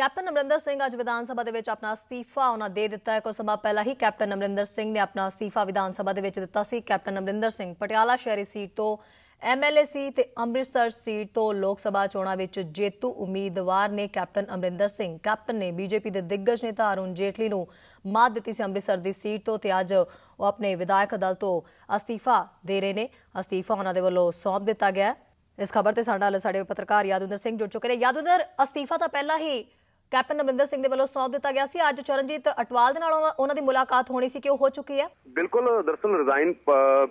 Captain Amarinder Singh ਅੱਜ ਵਿਧਾਨ ਸਭਾ ਦੇ ਵਿੱਚ ਆਪਣਾ ਅਸਤੀਫਾ ਉਹਨਾਂ ਦੇ ਦਿੱਤਾ ਹੈ। ਕੁਝ ਸਮਾਂ ਪਹਿਲਾਂ ਹੀ ਕੈਪਟਨ ਅਮਰਿੰਦਰ ਸਿੰਘ ਨੇ ਆਪਣਾ ਅਸਤੀਫਾ ਵਿਧਾਨ ਸਭਾ ਦੇ ਵਿੱਚ ਦਿੱਤਾ ਸੀ। ਕੈਪਟਨ ਅਮਰਿੰਦਰ ਸਿੰਘ ਪਟਿਆਲਾ ਸ਼ਹਿਰੀ ਸੀਟ ਤੋਂ ਐਮਐਲਏ ਸੀ ਤੇ ਅੰਮ੍ਰਿਤਸਰ ਸੀਟ ਤੋਂ ਲੋਕ ਸਭਾ ਚੋਣਾਂ ਵਿੱਚ ਜੇਤੂ ਉਮੀਦਵਾਰ ਨੇ ਕੈਪਟਨ ਅਮਰਿੰਦਰ ਸਿੰਘ। ਕੈਪਟਨ ਨੇ ਬੀਜੇਪੀ ਦੇ ਦਿੱਗਜ ਨੇਤਾ ਅਰੁਣ ਜੇਟਲੀ ਨੂੰ ਮਾਤ ਦਿੱਤੀ ਸੀ ਅੰਮ੍ਰਿਤਸਰ ਦੀ ਸੀਟ ਤੋਂ ਤੇ ਅੱਜ ਉਹ ਆਪਣੇ ਵਿਧਾਇਕ ਦਲ ਤੋਂ ਅਸਤੀਫਾ ਦੇ ਰਹੇ ਨੇ। ਅਸਤੀਫਾ ਉਹਨਾਂ ਦੇ ਵੱਲੋਂ ਸੌਂਪ ਦਿੱਤਾ ਗਿਆ ਇਸ ਖਬਰ ਤੇ ਸਾਡੇ ਨਾਲ ਸਾਡੇ ਪੱਤਰਕਾਰ ਯਾਦਵਿੰਦਰ ਸਿੰਘ ਜੁੜ ਚੁੱਕੇ ਨੇ। ਯਾਦਵਿੰਦਰ, ਅਸਤੀਫਾ ਤਾਂ ਪਹਿਲਾਂ ਹੀ ਕੈਪਟਨ ਅਮਰਿੰਦਰ ਸਿੰਘ ਦੇ ਵੱਲੋਂ ਸੌਂਪ ਦਿੱਤਾ ਗਿਆ ਸੀ। ਅੱਜ ਚਰਨਜੀਤ ਅਟਵਾਲ ਦੇ ਨਾਲ ਉਹਨਾਂ- ਦੀ ਮੁਲਾਕਾਤ ਹੋਣੀ ਸੀ। ਕਿ ਉਹ ਹੋ ਚੁੱਕੀ ਹੈ? ਬਿਲਕੁਲ ਦਰਅਸਲ ਰਿਜ਼ਾਈਨ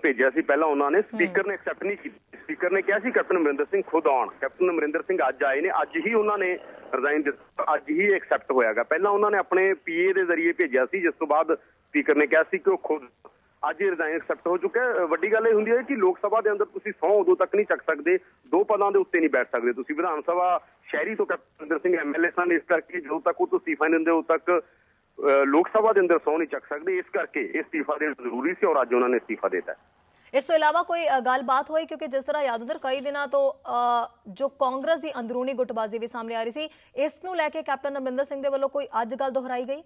ਭੇਜਿਆ ਸੀ ਪਹਿਲਾਂ ਉਹਨਾਂ ਨੇ। ਸਪੀਕਰ ਨੇ ਐਕਸੈਪਟ ਨਹੀਂ ਕੀਤੀ। ਸਪੀਕਰ ਨੇ ਕਿਹਾ ਸੀ ਕੈਪਟਨ ਅਮਰਿੰਦਰ ਸਿੰਘ ਖੁਦ ਆਉਣ। ਕੈਪਟਨ ਅਮਰਿੰਦਰ ਸਿੰਘ ਅੱਜ ਆਏ ਨੇ। ਅੱਜ ਹੀ ਉਹਨਾਂ ਨੇ ਰਿਜ਼ਾਈਨ ਦਿੱਤਾ। ਅੱਜ ਹੀ ਐਕਸੈਪਟ ਹੋਇਆਗਾ। ਪਹਿਲਾਂ ਉਹਨਾਂ ਨੇ ਆਪਣੇ ਪੀਏ ਦੇ ਜ਼ਰੀਏ ਭੇਜਿਆ ਸੀ ਜਿਸ ਤੋਂ ਬਾਅਦ ਸਪੀਕਰ ਨੇ ਕਿਹਾ ਸੀ ਕਿ ਉਹ ਖੁਦ ਅੱਜ ਹੀ ਰਿਜ਼ਾਈਨ ਐਕਸੈਪਟ ਹੋ ਚੁੱਕਾ ਹੈ। ਵੱਡੀ ਗੱਲ ਇਹ ਹੁੰਦੀ ਹੈ ਕਿ ਲੋਕ ਸਭਾ ਦੇ ਅੰਦਰ ਤੁਸੀਂ ਸਹੁੰ ਉਦੋਂ ਤੱਕ ਨਹੀਂ ਚੱਕ ਸਕਦੇ ਦੋ ਪਦਾਂ ਦੇ ਉੱਤੇ ਨਹੀਂ ਬੈਠ ਸਕਦੇ ਤੁਸੀਂ। ਵਿਧਾਨ ਸਭਾ ਸ਼ਹਿਰੀ ਤੋਂ ਕੈਪਟਨ ਸਿੰਘ ਐਮਐਲਏ ਸਨ ਇਸ ਕਰਕੇ ਜਦੋਂ ਤੱਕ ਉਹ ਤੋਂ ਅਸਤੀਫਾ ਨਹੀਂ ਦਿੰਦੇ ਉਦੋਂ ਤੱਕ ਲੋਕ ਸਭਾ ਦੇ ਅੰਦਰ ਸਹੁੰ ਨਹੀਂ ਚੱਕ ਸਕਦੇ। ਇਸ ਕਰਕੇ ਅਸਤੀਫਾ ਦੇਣਾ ਜ਼ਰੂਰੀ ਸੀ ਔਰ ਅੱਜ ਉਹਨਾਂ ਨੇ ਅਸਤੀਫਾ ਦਿੱਤਾ ਇਸ ਤੋਂ ਇਲਾਵਾ ਕੋਈ ਗੱਲਬਾਤ ਹੋਈ? ਕਿਉਂਕਿ ਜਿਸ ਤਰ੍ਹਾਂ ਯਾਦਵਿੰਦਰ ਕਈ ਦਿਨਾਂ ਤੋਂ ਅ, ਜੋ ਕਾਂਗਰਸ ਦੀ ਅੰਦਰੂਨੀ ਗੁੱਟਬਾਜ਼ੀ ਵੀ ਸਾਹਮਣੇ ਆ ਰਹੀ ਸੀ ਇਸ ਨੂੰ ਲੈ ਕੇ ਕੈਪਟਨ ਅਮਰਿੰਦਰ ਸਿੰਘ ਦੇ ਵੱਲੋਂ ਕੋਈ ਅੱਜ ਗੱਲ ਦੁਹਰਾਈ ਗਈ?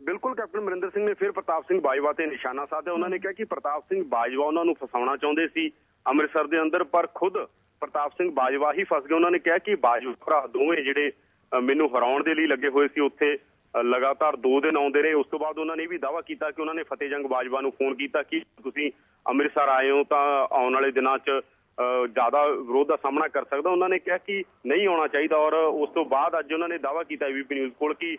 ਬਿਲਕੁਲ ਕੈਪਟਨ ਅਮਰਿੰਦਰ ਸਿੰਘ ਨੇ ਫਿਰ ਪ੍ਰਤਾਪ ਸਿੰਘ ਬਾਜਵਾ ਤੇ ਨਿਸ਼ਾਨਾ ਸਾਧਿਆ। ਉਹਨਾਂ ਨੇ ਕਿਹਾ ਕਿ ਪ੍ਰਤਾਪ ਸਿੰਘ ਬਾਜਵਾ ਉਹਨਾਂ ਨੂੰ ਫਸਾਉਣਾ ਚਾਹੁੰਦੇ ਸੀ ਅੰਮ੍ਰਿਤਸਰ ਦੇ ਅੰਦਰ ਪਰ ਖੁਦ ਪ੍ਰਤਾਪ ਸਿੰਘ ਬਾਜਵਾ ਹੀ ਫਸ ਗਏ। ਉਹਨਾਂ ਨੇ ਕਿਹਾ ਕਿ ਬਾਜਵਾ ਭਰਾ ਦੋਵੇਂ ਜਿਹੜੇ ਮੈਨੂੰ ਹਰਾਉਣ ਦੇ ਲਈ ਲੱਗੇ ਹੋਏ ਸੀ ਉੱਥੇ ਲਗਾਤਾਰ 2 ਦਿਨ ਆਉਂਦੇ ਰਹੇ। ਉਸ ਤੋਂ ਬਾਅਦ ਉਹਨਾਂ ਨੇ ਵੀ ਦਾਅਵਾ ਕੀਤਾ ਕਿ ਉਹਨਾਂ ਨੇ ਫਤਿਹ ਜੰਗ ਬਾਜਵਾ ਨੂੰ ਫੋਨ ਕੀਤਾ ਕਿ ਤੁਸੀਂ ਅੰਮ੍ਰਿਤਸਰ ਆਏ ਹੋ ਤਾਂ ਆਉਣ ਵਾਲੇ ਦਿਨਾਂ 'ਚ ਅ, ਜ਼ਿਆਦਾ ਵਿਰੋਧ ਦਾ ਸਾਹਮਣਾ ਕਰ ਸਕਦਾ। ਉਹਨਾਂ ਨੇ ਕਿਹਾ ਕਿ ਨਹੀਂ ਆਉਣਾ ਚਾਹੀਦਾ ਔਰ ਉਸ ਤੋਂ ਬਾਅਦ ਅੱਜ ਉਹਨਾਂ ਨੇ ਦਾਅਵਾ ਕੀਤਾ ਏਬੀਪੀ ਨਿਊਜ਼ ਕੋਲ ਕਿ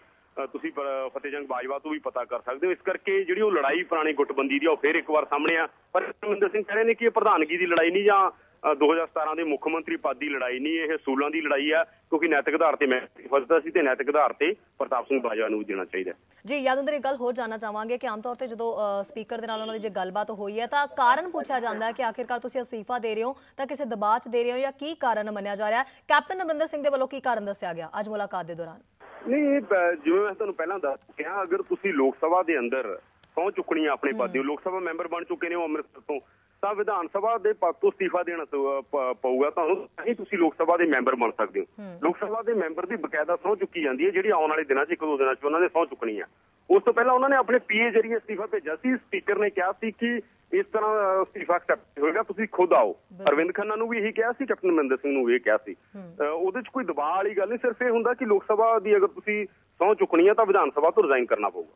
ਤੁਸੀਂ ਪ- ਬਾਜਵਾ ਤੋਂ ਵੀ ਪਤਾ ਕਰ ਸਕਦੇ ਹੋ। ਇਸ ਕਰਕੇ ਜਿਹੜੀ ਉਹ ਲੜਾਈ ਪੁਰਾਣੀ ਗੁੱਟਬੰਦੀ ਦੀ ਉਹ ਫਿਰ ਇੱਕ ਵਾਰ ਸਾਹਮਣੇ ਆ। ਪਰ ਅਮਰਿੰਦਰ ਸਿੰਘ ਕਹਿ ਨੇ ਕਿ ਇਹ ਪ੍ਰਧਾਨਗੀ ਦੀ ਲੜਾਈ ਨਹੀਂ ਜਾਂ 2017 ਦੇ ਮੁੱਖ ਮੰਤਰੀ ਪਦ ਦੀ ਲੜਾਈ ਨਹੀਂ, ਇਹ ਸੂਲਾਂ ਦੀ ਲੜਾਈ ਆ, ਕਿਉਂਕਿ ਨੈਤਿਕ ਆਧਾਰ ਤੇ ਮੈਂ ਫਸਦਾ ਸੀ ਤੇ ਨੈਤਿਕ ਆਧਾਰ ਤੇ ਪ੍ਰਤਾਪ ਸਿੰਘ ਬਾਜਵਾ ਨੂੰ ਦੇਣਾ ਚਾਹੀਦਾ ਹੈ। ਜੀ, ਯਾਦਵਿੰਦਰ, ਇੱਕ ਗੱਲ ਹੋਰ ਜਾਨਣਾ ਚਾਹਾਂਗੇ ਕਿ ਆਮ ਤੌਰ ਤੇ ਜਦੋਂ ਸਪੀਕਰ ਦੇ ਨਾਲ ਉਹਨਾਂ ਦੀ ਜੇ ਗੱਲਬਾਤ ਹੋਈ ਹੈ, ਤਾਂ ਕਾਰਨ ਪੁੱਛਿਆ ਜਾਂਦਾ ਹੈ ਕਿ ਆਖਿਰਕਾਰ ਤੁਸੀਂ ਅਸਤੀਫਾ ਦੇ ਰਹੇ ਹੋ, ਤਾਂ ਕਿਸੇ ਦਬਾਅ 'ਚ ਦੇ ਰਹੇ ਹੋ ਜਾਂ ਕੀ ਕਾਰਨ ਮੰਨਿਆ ਜਾ ਰਿਹਾ ਹੈ? ਕੈਪਟਨ ਅਮਰਿੰਦਰ ਸਿੰਘ ਦੇ ਵੱਲੋਂ ਕੀ ਕਾਰਨ ਦੱਸਿਆ ਗਿਆ? ਅੱਜ ਮੁਲਾਕਾਤ ਦੇ ਦੌਰਾਨ। ਨਹੀਂ ਜਿਵੇਂ ਮੈਂ ਤੁਹਾਨੂੰ ਪਹਿਲਾਂ ਦੱਸ ਚੁੱਕਿਆ ਅਗਰ ਤੁਸੀਂ ਲੋਕ ਸਭਾ ਦੇ ਅੰਦਰ ਸਹੁੰ ਚੁੱਕਣੀ ਆ ਆਪਣੇ ਪਦ ਦੀ ਲੋਕ ਸਭਾ ਮੈਂਬਰ ਬਣ ਚੁੱਕੇ ਨੇ ਉਹ ਅੰਮ੍ਰਿਤਸਰ ਤੋਂ ਤਾਂ ਵਿਧਾਨ ਸਭਾ ਦੇ ਪਦ ਤੋਂ ਅਸਤੀਫਾ ਦੇਣਾ ਸ- ਪਊਗਾ ਤੁਹਾਨੂੰ ਤਾਂ ਹੀ ਤੁਸੀਂ ਲੋਕ ਸਭਾ ਦੇ ਮੈਂਬਰ ਬਣ ਸਕਦੇ ਹੋ। ਲੋਕ ਸਭਾ ਦੇ ਮੈਂਬਰ ਦੀ ਬਕਾਇਦਾ ਸਹੁੰ ਚੁੱਕੀ ਜਾਂਦੀ ਹੈ ਜਿਹੜੀ ਆਉਣ ਵਾਲੇ ਦਿਨਾਂ 'ਚ ਇੱਕ ਦੋ ਦਿਨਾਂ 'ਚ ਉਹਨਾਂ ਨੇ ਸਹੁੰ ਚੁੱਕਣੀ ਆ। ਉਸ ਤੋਂ ਪਹਿਲਾਂ ਉਹਨਾਂ ਨੇ ਆਪਣੇ ਪੀਏ ਜਰੀਏ ਅਸਤੀਫਾ ਭੇਜਿਆ ਸੀ। ਸਪੀਕਰ ਨੇ ਕਿਹਾ ਸੀ ਕਿ ਇਸ ਤਰ੍ਹਾਂ ਅਸਤੀਫਾ ਐਕਸੈਪਟ ਹੋਏਗਾ ਤੁਸੀਂ ਖੁਦ ਆਓ। ਅਰਵਿੰਦ ਖੰਨਾ ਨੂੰ ਵੀ ਇਹੀ ਕਿਹਾ ਸੀ ਕੈਪਟਨ ਅਮਰਿੰਦਰ ਸਿੰਘ ਨੂੰ ਵੀ ਇਹ ਕਿਹਾ ਸੀ। ਉਹਦੇ 'ਚ ਕੋਈ ਦਬਾਅ ਵਾਲੀ ਗੱਲ ਨਹੀਂ ਸਿਰਫ ਇਹ ਹੁੰਦਾ ਕਿ ਲੋਕ ਸਭਾ ਦੀ ਅਗਰ ਤੁਸੀਂ ਸਹੁੰ ਚੁੱਕਣੀ ਹੈ ਤਾਂ ਵਿਧਾਨ ਸਭਾ ਤੋਂ ਰਿਜ਼ਾਈਨ ਕਰਨਾ ਪਊਗਾ।